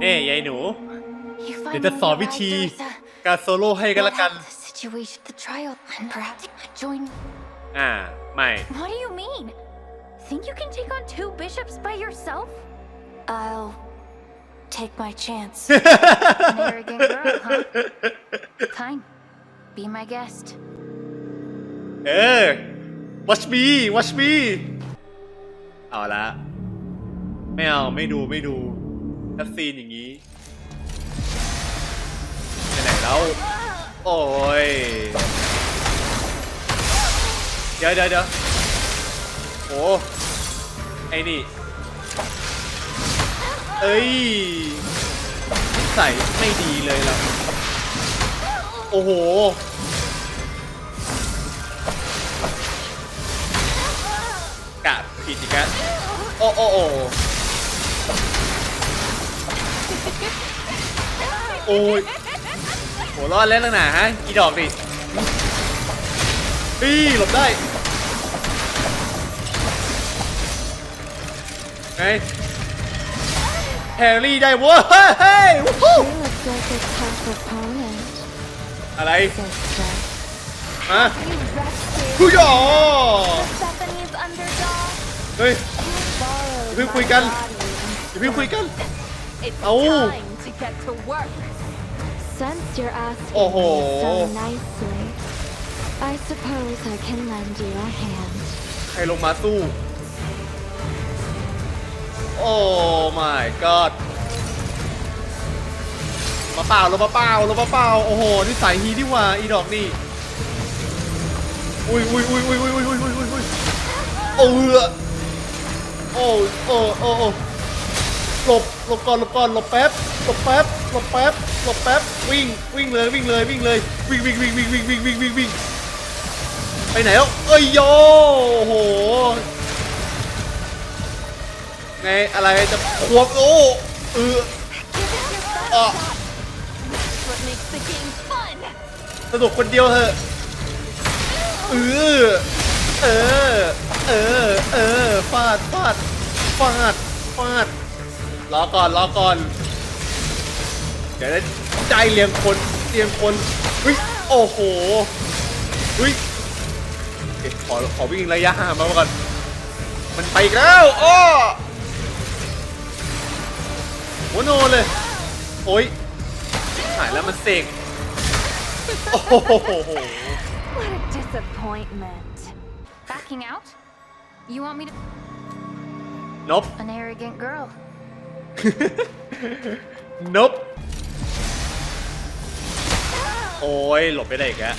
เอ้ยยายหนู You เดี๋ยว finally จะสอนวิธี arrived, Ursa. การโซโล่ให้กันละกัน What happened? The situation, the trial, and perhaps join. อ่า ไม่ What do you mean? Think you can take on two bishops by yourself? I'll take my chance. An arrogant girl, huh? Fine. Be my guest. เออ watch me watch me เอาละ ไม่เอา ไม่ดู ไม่ดู คัสซีนอย่างนี้ไปไหนแล้ว โอ้ย เดี๋ยวเดี๋ยวเดี๋ยวโอ้ไอ้นี่ เอ้ยนิสัยไม่ดีเลยล่ะ โอ้โหกะผิดอีกแล้วโอ้โอ้โอ้ โอ้ยโหรอดแล้วนะหนาฮะอีดอกดิปี้หลบได้ไงแฮร์รี่ได้เว้ยเฮ้ยวู้ฮู้ You look like a tough opponent, อะไร sister. ฮะ You rescued คุยอ๋อ Stephanie's underdog. เฮ้ย Borrowed เพิ่ง my คุยกัน body อย่าเพิ่งคุยกัน It's Oh. time to get to work. Since you're asking Oh. me so nicely, I suppose I can lend you a hand. ใครลงมาสู้โอ้ my god มาเปล่าลงมาเปล่าลงมาเปล่าโอ้โหนี่สายฮีที่หว่าอีดอกนี่อุ้ยอุ้ยอุ้ยอุ้ยอุ้ยอุ้ยอุ้ยอุ้ยอุ้ยอุ้ยโอ้เออโอ้โอ้โอ้โอ้ หลบหลบก่อนหลบก่อนหลบแป๊บหลบแป๊บหลบแป๊บหลบแป๊บวิ่งวิ่งเลยวิ่งเลยวิ่งเลยวิ่งวิ่งวิ่งวิ่งวิ่งวิ่งวิ่งวิ่งวิ่งไปไหนแล้วเอ้ยโยโอ้โหไงอะไรจะควบโอ้เออ Give it your best Ah. shot. That's what makes the game fun. สนุกคนเดียวเถอะเออเออเออเออฟาดฟาดฟาดฟาด รอก่อนรอก่อนเดี๋ยวได้ใจเรียงคนเรียงคนเฮ้ยโอ้โหเฮ้ยเอ๊ะขอขอวิ่งระยะห่างมาก่อนมันไปอีกแล้วอ้อโหโนเลยโอ้ยหายแล้วมันเสกโอ้โห What a disappointment. Backing out? You want me to. นบ An arrogant girl. นบโอ้ยหลบไปได้อีกแล้ว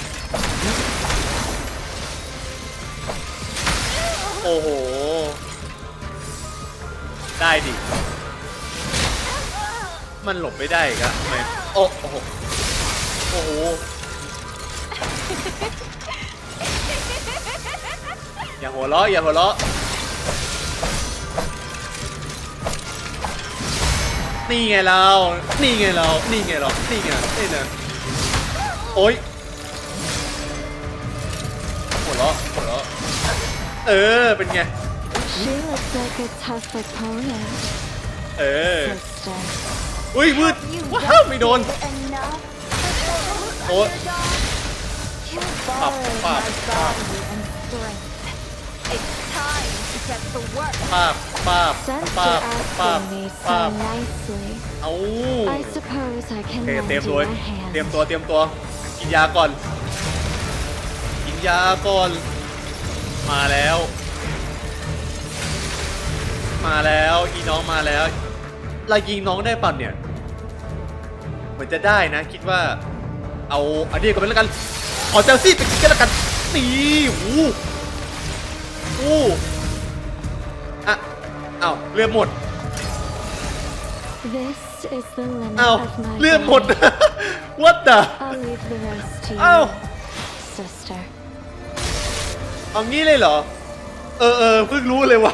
โอ้โห ได้ดิ มันหลบไม่ได้อีกะทำไมโอ้โห โอ้โหอย่าหัวเราะอย่าหัวเราะ นี่ไงเรา นี่ไงเรา นี่ไงเรา นี่ไงนี่นะโอ๊ยหัวเราะหัวเราะเออ เป็นไง She looks like a tough opponent, เออ sister. อุ้ยมืด You ว้าว ไม่โดน enough. Oh. Underdog. You Pop, borrowed pop, my pop. body and strength. ปาบปาบ Since ปาบ you're ปาบ asking me ปาบ so nicely, เอา I suppose I โอ can เค lend เตรียม you ตัว a เตรียม hand. ตัวเตรียมตัว กินยาก่อน กินยาก่อน มาแล้ว มาแล้วอีน้องมาแล้วเรายิงน้องได้ป่ะเนี่ย เหมือนจะได้นะ คิดว่า เอาอันนี้ก่อนไปแล้วกันขอเจลซี่ไปกินกันแล้วกันนี่หูหูอะ อ้าวเลือดหมด This is the limit อ้าว of my เลือดหมด body. What the I'll leave the rest to you, Ow. sister. เอางี้เลยเหรอ เออเออเพิ่งรู้เลยว่ะ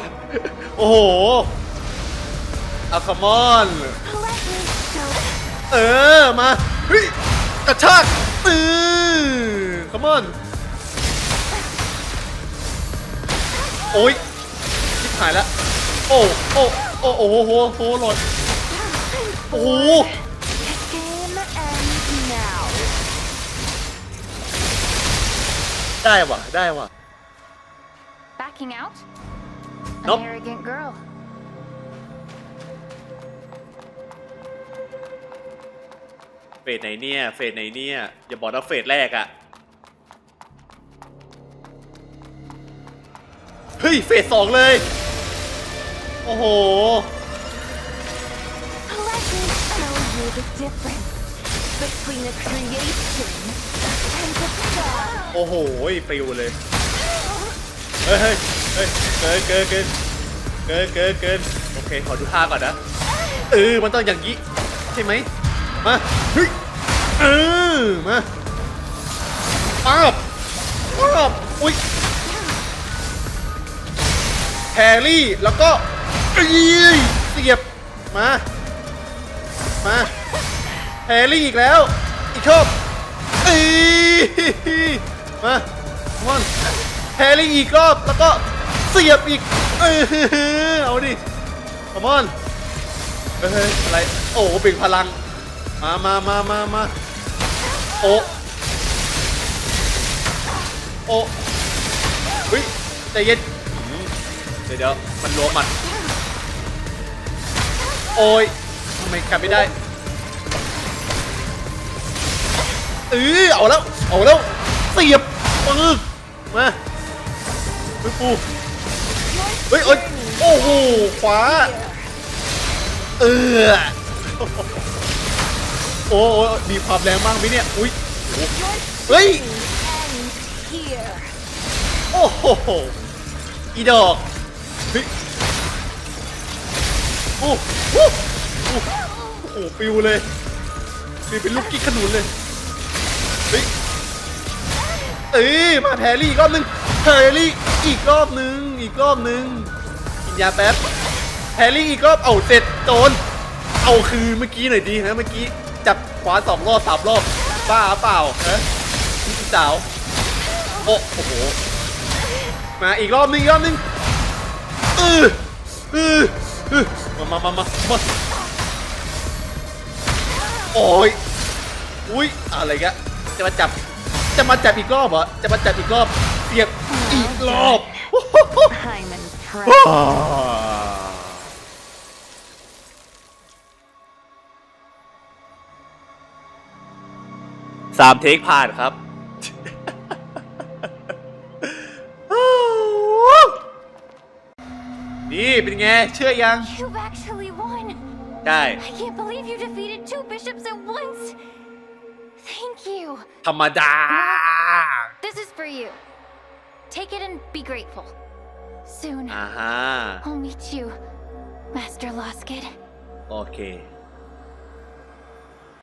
โอ้โหเอาคามอน Let me show เออ มา เฮ้ย กระชากอือคามอน โอ้ยชิบหายแล้ว โอ้โอ้โอ้โอ้โหโหโหหลดโอ้โหได้ว่ะได้ว่ะ Backing out? An Nope. arrogant girl. เฟสไหนเนี่ย เฟสไหนเนี่ย อย่าบอกนะเฟสแรกอะเฮ้ย เฟสสองเลย โอ้โห Let me show you the difference between a creation and a star. โอ้โหปิวเลย เฮ้ยเฮ้ยเฮ้ยเกินเกินเกินเกินเกินเกินโอเค ขอดูท่าก่อนนะ เออ มันต้องอย่างนี้ ใช่ไหม มา เฮ้ย เออ มาป๊าบป๊าบอุ้ยแฮร์รี่ แล้วก็ เอ้ยเสียบ มา มาแฮร์รี่อีกแล้ว อีกชอบเอ้ยมาคอนแฮร์รี่อีกรอบ แล้วก็เสียบอีก เออเอาดิคอมอนเฮ้ยอะไร โอ้เบ่งพลัง มามามามามาโอ้โอ้เฮ้ยใจเย็นเดี๋ยวเดี๋ยวมันรวมมัน โอ้ยทำไมกลับไม่ได้เออเอาแล้ว เอาแล้วเสียบปึกมาไปปูเฮ้ยเอ้ยโอ้โห ขวา เออ โอ้โอ้มีความแรงมากไหมเนี่ย อุ้ยโอ้โหเฮ้ย Ends here. โอ้โห อีดอกเฮ้ย โอ้โหโอ้โหโอ้โหปิวเลยปิวเป็นลูกกิ๊กขนุนเลยเฮ้ยเอ้ยมาแพรรี่อีกรอบหนึงแพรรี่อีกรอบหนึงอีกรอบหนึงกินยาแป๊บแพรรี่อีกรอบเอาเสร็จโจนเอาคืนเมื่อกี้หน่อยดีนะเมื่อกี้จับขวาสองรอบสามรอบบ้าเปล่าฮะพี่สาวโอ้โหมาอีกรอบหนึงอีกรอบหนึงออเออเออ มามามามามาโอ้ยอุ้ยอะไรกะจะมาจับ จะมาจับอีกรอบเหรอ จะมาจับอีกรอบเสียบอีกรอบ I'm impressed. สามเทคผ่านครับ เป็นไง เชื่อยัง You've actually won. ได้ I can't believe you defeated two bishops at once. Thank you. ธรรมดา This is for you. Take it and be grateful. Soon, อ่าฮะ I'll meet you, Master Loskid. โอเค